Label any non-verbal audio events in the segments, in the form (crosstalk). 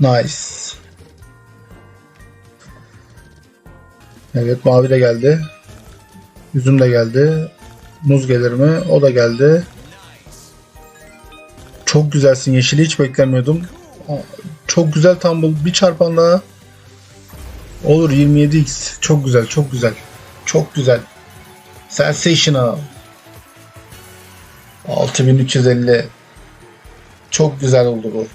Nice. Evet mavi de geldi. Üzüm de geldi. Muz gelir mi? O da geldi. Çok güzelsin. Yeşili hiç beklemiyordum. Çok güzel tumble. Bir çarpan daha. Olur 27x. Çok güzel, çok güzel. Çok güzel. Sensational. 6350. Çok güzel oldu bu.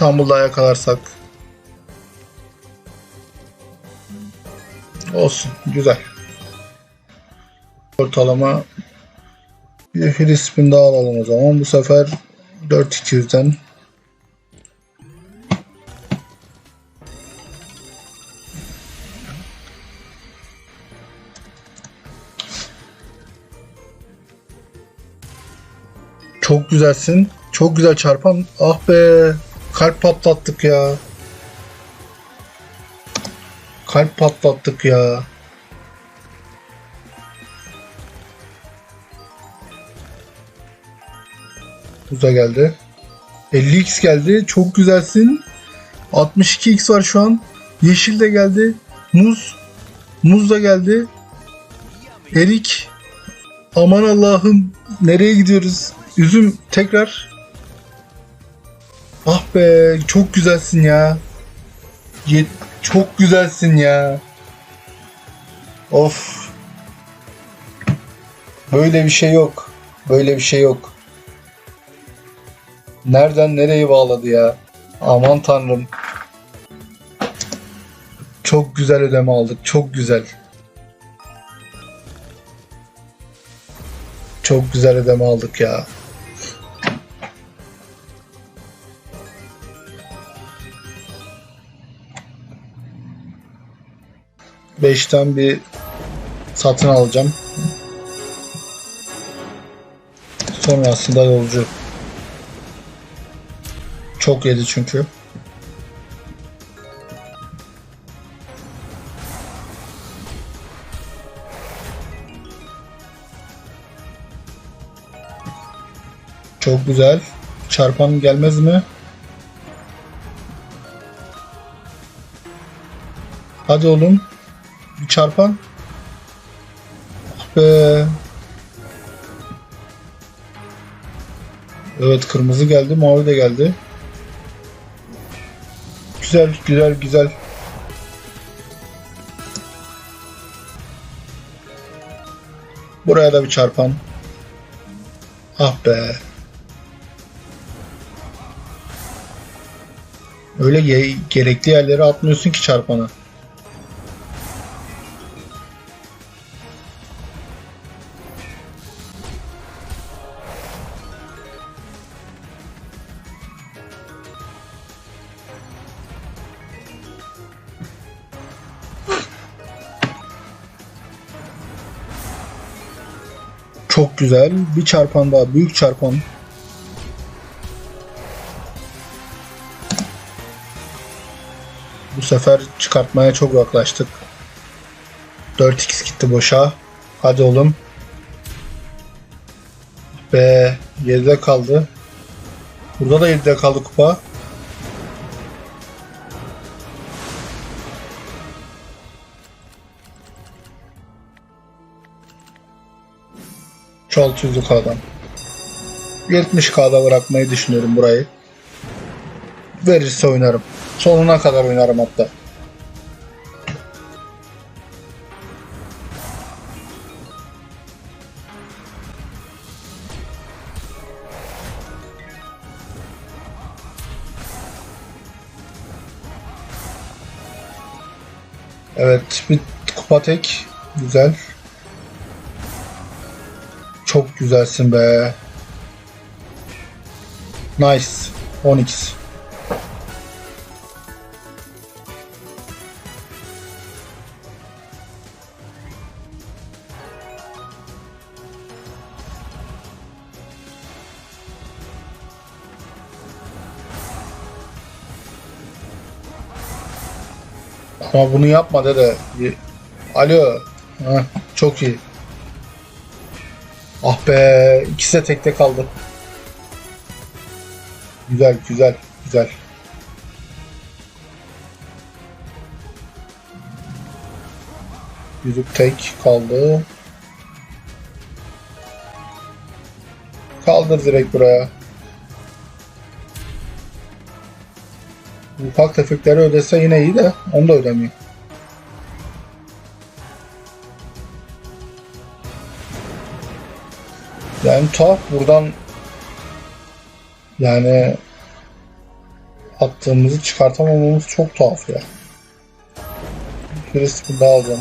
Bir tumble daha yakalarsak. Olsun. Güzel. Ortalama bir free spin daha alalım o zaman. Bu sefer 4200'den Çok güzelsin. Çok güzel çarpan. Ah be. Kalp patlattık ya. Kalp patlattık ya. Uza geldi. 50x geldi. Çok güzelsin. 62x var şu an. Yeşil de geldi. Muz. Muz da geldi. Erik. Aman Allah'ım. Nereye gidiyoruz? Üzüm tekrar. Ah be. Çok güzelsin ya. Ye- çok güzelsin ya. Of. Böyle bir şey yok. Böyle bir şey yok. Nereden nereye bağladı ya? Aman tanrım. Çok güzel ödeme aldık. Çok güzel. Çok güzel ödeme aldık ya. Beşten bir satın alacağım. Sonrasında yolcu. Çok yedi çünkü. Çok güzel. Çarpan gelmez mi? Hadi oğlum. Çarpan. Ah be. Evet kırmızı geldi, mavi de geldi. Güzel, güzel, güzel. Buraya da bir çarpan. Ah be. Öyle ge- gerekli yerlere atmıyorsun ki çarpanı. Güzel. Bir çarpan daha. Büyük çarpan. Bu sefer çıkartmaya çok yaklaştık. 4x gitti boşa. Hadi oğlum. Be 7'de kaldı. Burada da 7'de kaldı kupa. Çol tüzlük adam. 70k'da bırakmayı düşünüyorum burayı. Verirse oynarım. Sonuna kadar oynarım hatta. Evet, bir kupa tek. Güzel. Güzelsin be. Nice. 10x. Ama bunu yapma dede. Alo. Heh, çok iyi. Be ikisi de tekte kaldı. Güzel güzel güzel. Yüzük tek kaldı. Kaldır direkt buraya. Ufak tefekleri ödese yine iyi de onu da ödemiyor. Yani tuhaf buradan yani attığımızı çıkartamamamız çok tuhaf ya. Birisi daha alacağım.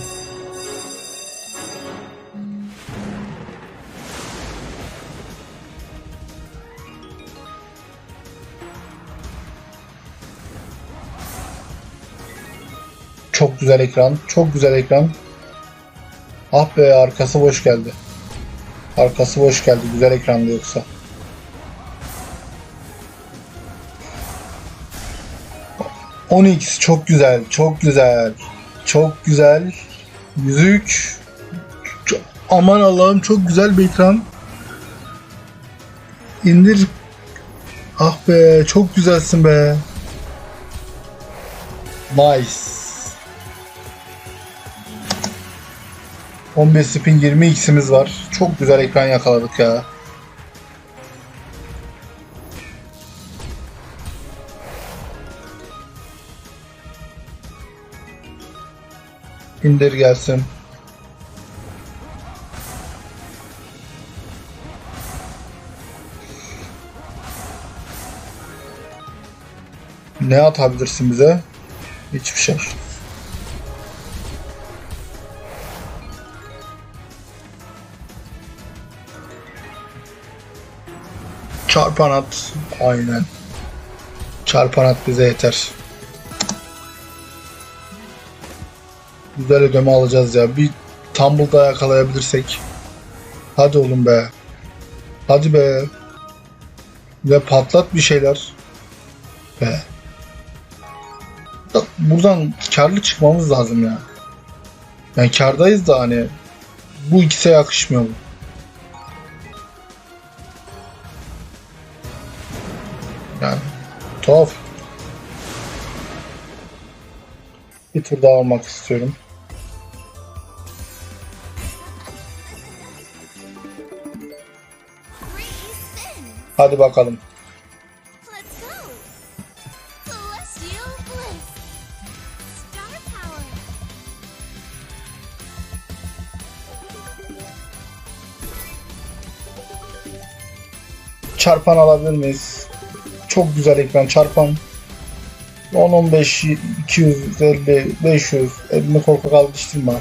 Çok güzel ekran. Çok güzel ekran. Ah be arkası boş geldi. Arkası boş geldi. Güzel ekranda yoksa. Onyx çok güzel. Çok güzel. Çok güzel. Yüzük. Çok- aman Allah'ım çok güzel bir ekran. İndir. Ah be çok güzelsin be. Nice. 15 spin 20 x'imiz var. Çok güzel ekran yakaladık ya. İndir gelsin. Ne atabilirsin bize? Hiçbir şey. Çarpan at. Aynen. Çarpan at bize yeter. Güzel ödeme alacağız ya. Bir Tumble'da yakalayabilirsek. Hadi oğlum be. Hadi be. Ve patlat bir şeyler. Be. Da- Buradan karlı çıkmamız lazım ya. Yani kardayız da hani bu ikisi yakışmıyor mu? Tuhaf. Bir tur daha almak istiyorum. Hadi bakalım. Çarpan alabilir miyiz? Çok güzel ekran çarpan. 10 15 250 500 elini korkak alıştırma.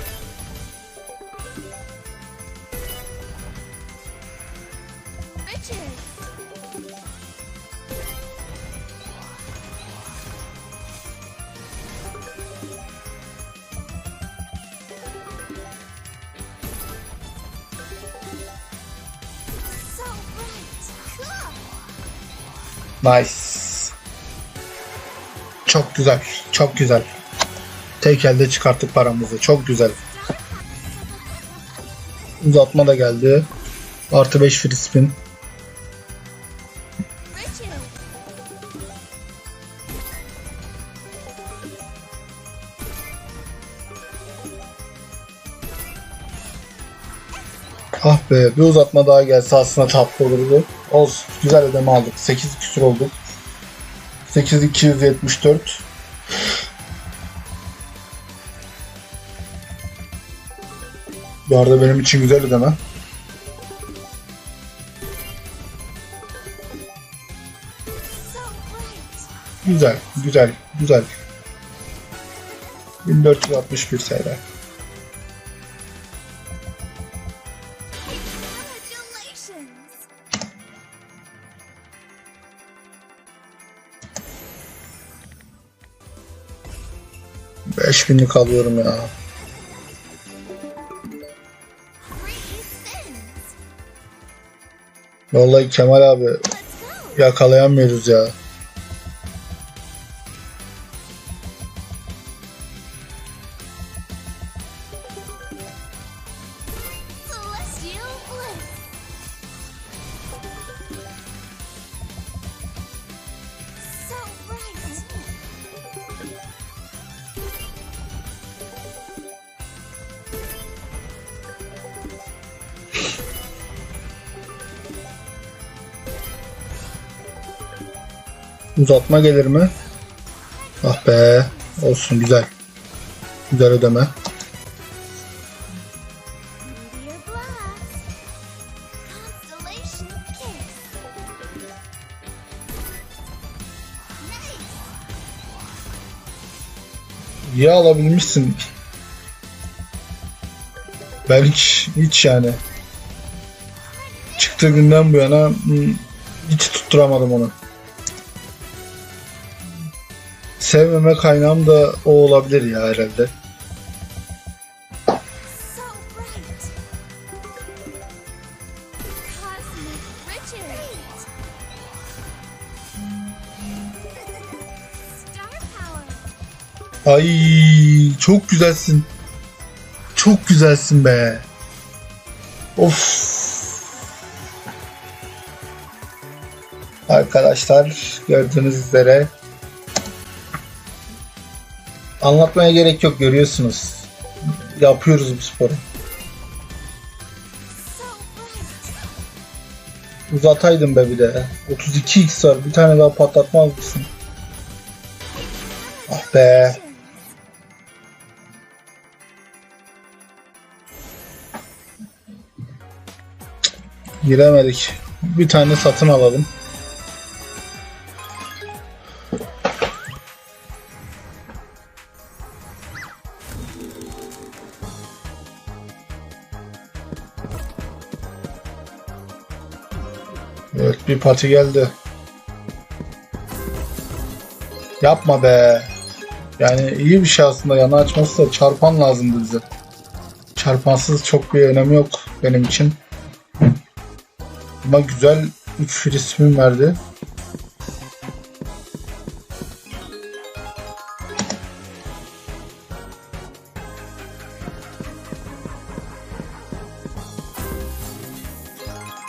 Nice. Çok güzel. Çok güzel. Tek elde çıkarttık paramızı. Çok güzel. Uzatma da geldi. Artı 5 free spin. Be bir uzatma daha gelse aslında tatlı olurdu. Olsun. Güzel ödeme aldık. 8 küsur olduk. 8274. Bu arada benim için güzel ödeme. Güzel, güzel, güzel. 1461 TL. 5000'lik alıyorum ya. Vallahi Kemal abi yakalayamıyoruz ya. Uzatma gelir mi? Ah be. Olsun güzel. Güzel ödeme. İyi alabilmişsin. Ben hiç, hiç yani. Çıktığı günden bu yana hmm, hiç tutturamadım onu. Sevmeme kaynağım da o olabilir ya herhalde. Ay çok güzelsin. Çok güzelsin be. Of. Arkadaşlar gördüğünüz üzere anlatmaya gerek yok görüyorsunuz. Yapıyoruz bu sporu. Uzataydım be bir de. 32x var. Bir tane daha patlatmaz mısın? Ah be. Giremedik. Bir tane satın alalım. Bir pati geldi. Yapma be. Yani iyi bir şey aslında yana açması da çarpan lazımdı bize. Çarpansız çok bir önemi yok benim için. Ama güzel 3 free spin verdi.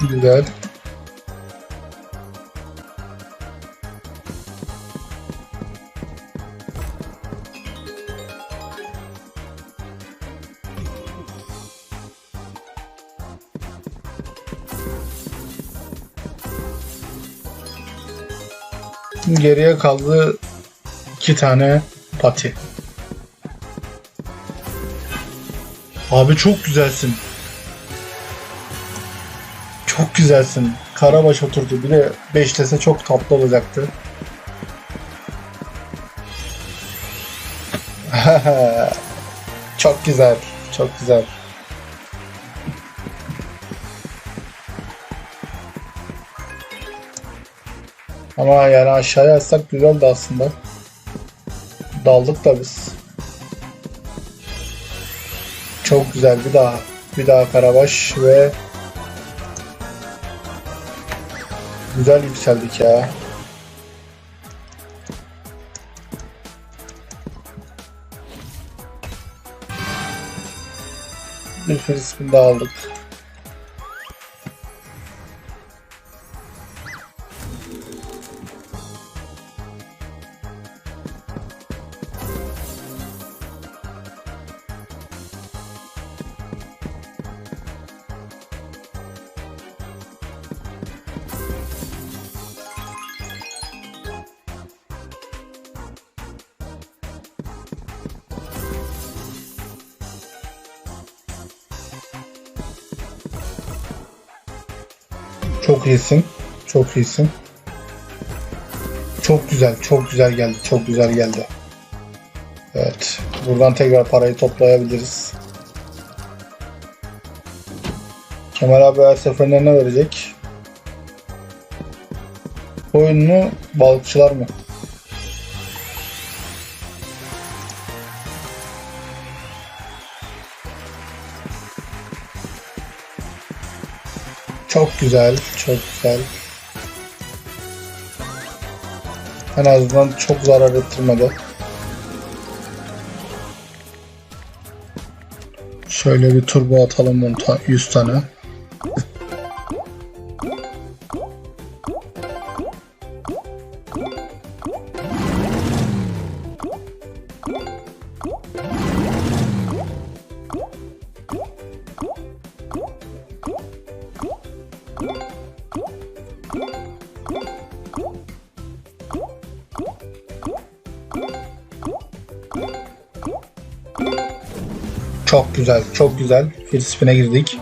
Güzel. Geriye kaldı iki tane pati. Abi çok güzelsin. Çok güzelsin. Karabaş oturdu. Bir de beşlese çok tatlı olacaktı. (laughs) çok güzel. Çok güzel. Ama yani aşağıya atsak güzeldi aslında. Daldık da biz. Çok güzel bir daha. Bir daha Karabaş ve güzel yükseldik ya. Bir frisbee daha aldık. Çok iyisin. Çok iyisin. Çok güzel, çok güzel geldi. Çok güzel geldi. Evet. Buradan tekrar parayı toplayabiliriz. Kemal abi her seferinde ne verecek? Oyun mu? Balıkçılar mı? Çok güzel, çok güzel. En azından çok zarar ettirmedi. Şöyle bir turbo atalım onu ta- 100 tane. Güzel, çok güzel. Full spin'e girdik.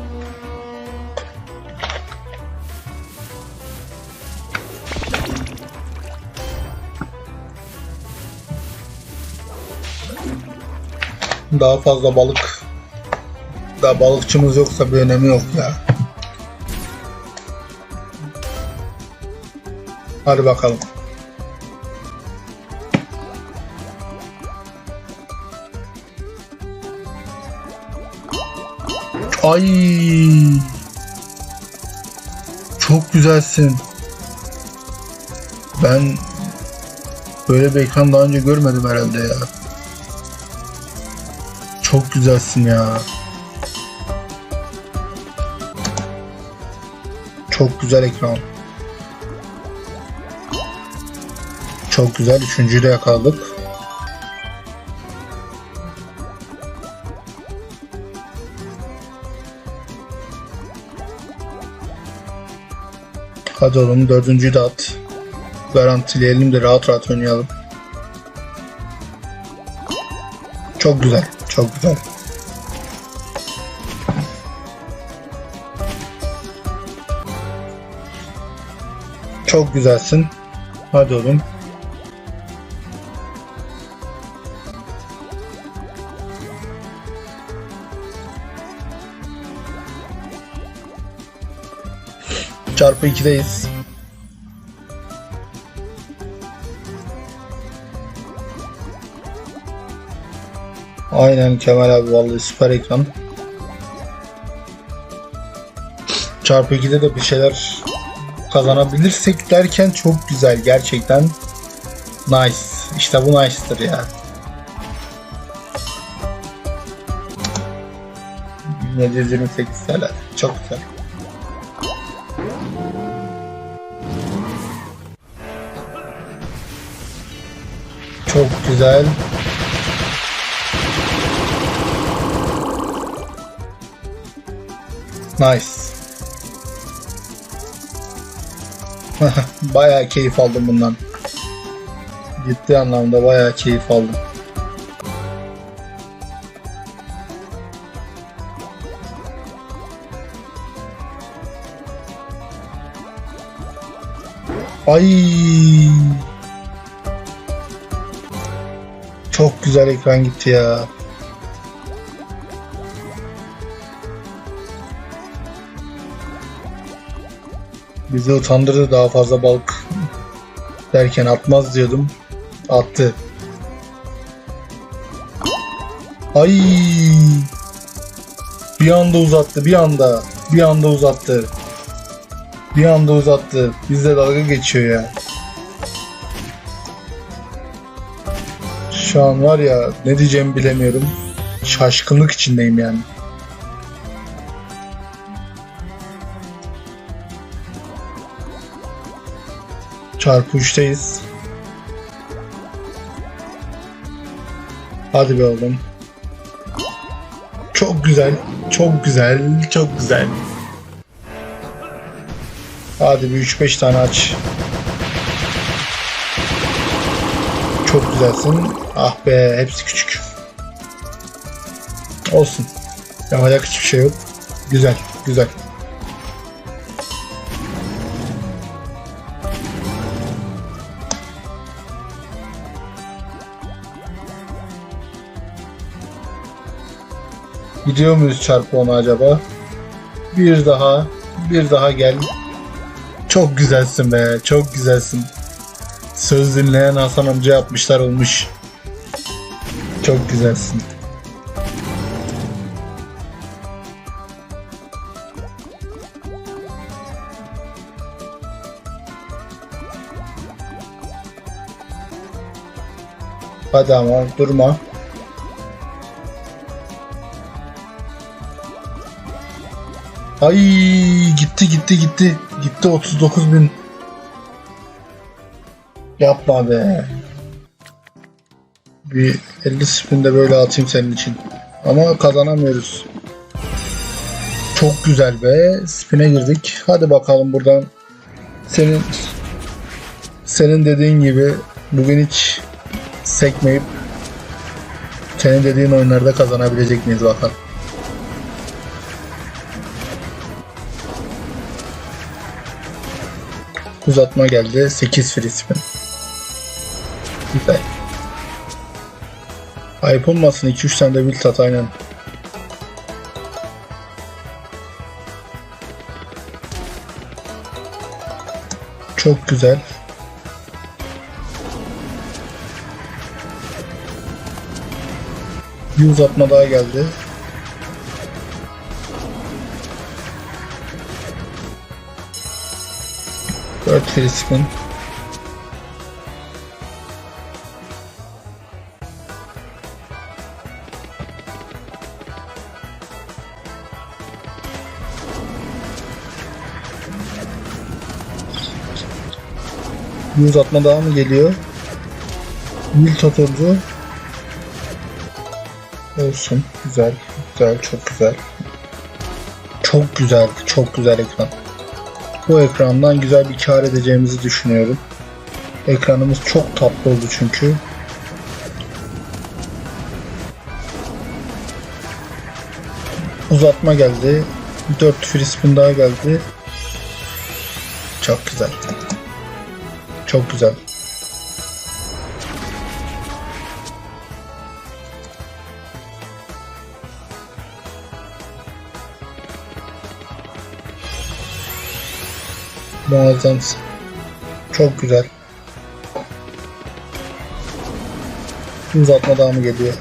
Daha fazla balık. Daha balıkçımız yoksa bir önemi yok ya. Hadi bakalım. Ay. Çok güzelsin. Ben böyle bir ekran daha önce görmedim herhalde ya. Çok güzelsin ya. Çok güzel ekran. Çok güzel. Üçüncüyü de yakaladık. Hadi oğlum dördüncüyü de at. Garantileyelim de rahat rahat oynayalım. Çok güzel. Çok güzel. Çok güzelsin. Hadi oğlum. 2'deyiz. Aynen Kemal abi vallahi süper ekran. Çarpı 2'de de bir şeyler kazanabilirsek derken çok güzel gerçekten. Nice. İşte bu nice'tır ya. 1728 TL. Çok güzel. Güzel. Nice. (laughs) bayağı keyif aldım bundan. Ciddi anlamda bayağı keyif aldım. Ay. Çok güzel ekran gitti ya. Bizi utandırdı daha fazla balık derken atmaz diyordum. Attı. Ay! Bir anda uzattı, bir anda. Bir anda uzattı. Bir anda uzattı. Bizle dalga geçiyor ya. Şu an var ya ne diyeceğimi bilemiyorum. Şaşkınlık içindeyim yani. Çarpı 3'teyiz. Hadi be oğlum. Çok güzel. Çok güzel. Çok güzel. Hadi bir 3-5 tane aç. Çok güzelsin. Ah be hepsi küçük. Olsun. Yapacak hiçbir şey yok. Güzel. Güzel. Gidiyor muyuz çarpı ona acaba? Bir daha. Bir daha gel. Çok güzelsin be. Çok güzelsin. Söz dinleyen Hasan amca yapmışlar olmuş. Çok güzelsin. Hadi ama durma. Ay gitti gitti gitti. Gitti 39 bin. Yapma be. Bir 50 spin de böyle atayım senin için. Ama kazanamıyoruz. Çok güzel be. Spin'e girdik. Hadi bakalım buradan. Senin senin dediğin gibi bugün hiç sekmeyip Senin dediğin oyunlarda kazanabilecek miyiz bakalım. Uzatma geldi. 8 free spin. Güzel. Ayıp olmasın 2-3 tane de build at aynen. Çok güzel. Bir uzatma daha geldi. Dört free Bir uzatma daha mı geliyor? Wild oturdu. Olsun. Güzel. Güzel. Çok güzel. Çok güzel. Çok güzel ekran. Bu ekrandan güzel bir kar edeceğimizi düşünüyorum. Ekranımız çok tatlı oldu çünkü. Uzatma geldi. 4 free spin daha geldi. Çok güzel. Çok güzel. Muazzamsın. Çok güzel. Uzatma daha mı geliyor?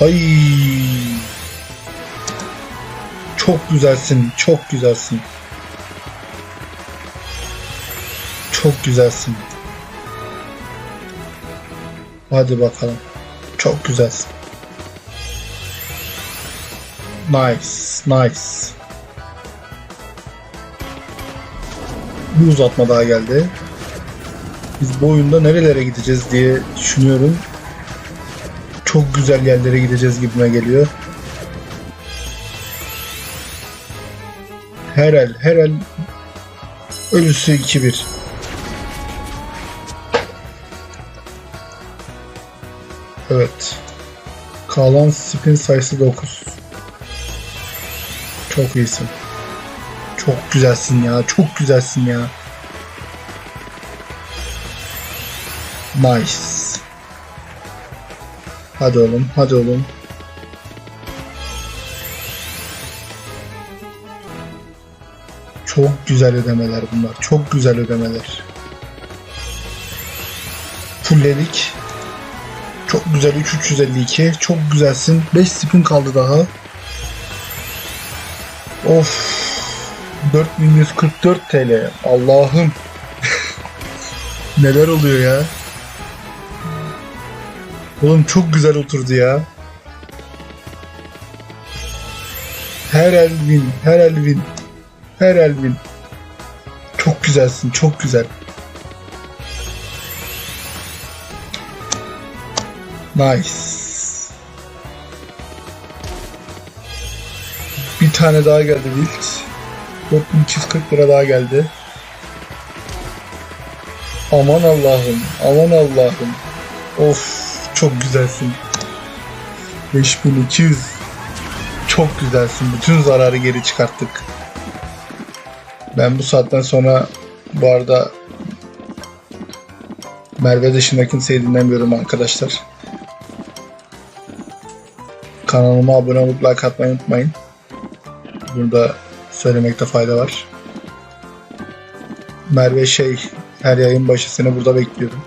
Ay. Çok güzelsin, çok güzelsin. Çok güzelsin. Hadi bakalım. Çok güzelsin. Nice, nice. Bir uzatma daha geldi. Biz bu oyunda nerelere gideceğiz diye düşünüyorum. Çok güzel yerlere gideceğiz gibime geliyor. Her el, her el ölüsü 2-1. Evet. Kalan spin sayısı 9. Çok iyisin. Çok güzelsin ya. Çok güzelsin ya. Nice. Hadi oğlum. Hadi oğlum. Çok güzel ödemeler bunlar. Çok güzel ödemeler. Fullledik. Çok güzel 3352. Çok güzelsin. 5 spin kaldı daha. Of. 4144 TL. Allah'ım. (laughs) Neler oluyor ya? Oğlum çok güzel oturdu ya. Her el win, her el win. Her el win. Çok güzelsin, çok güzel. Nice. Bir tane daha geldi Wild. 4240 lira daha geldi. Aman Allah'ım, aman Allah'ım. Of, çok güzelsin. 5200. Çok güzelsin. Bütün zararı geri çıkarttık. Ben bu saatten sonra bu arada Merve dışında kimseyi dinlemiyorum arkadaşlar. Kanalıma abone olup like atmayı unutmayın. Burada söylemekte fayda var. Merve şey her yayın başı seni burada bekliyorum.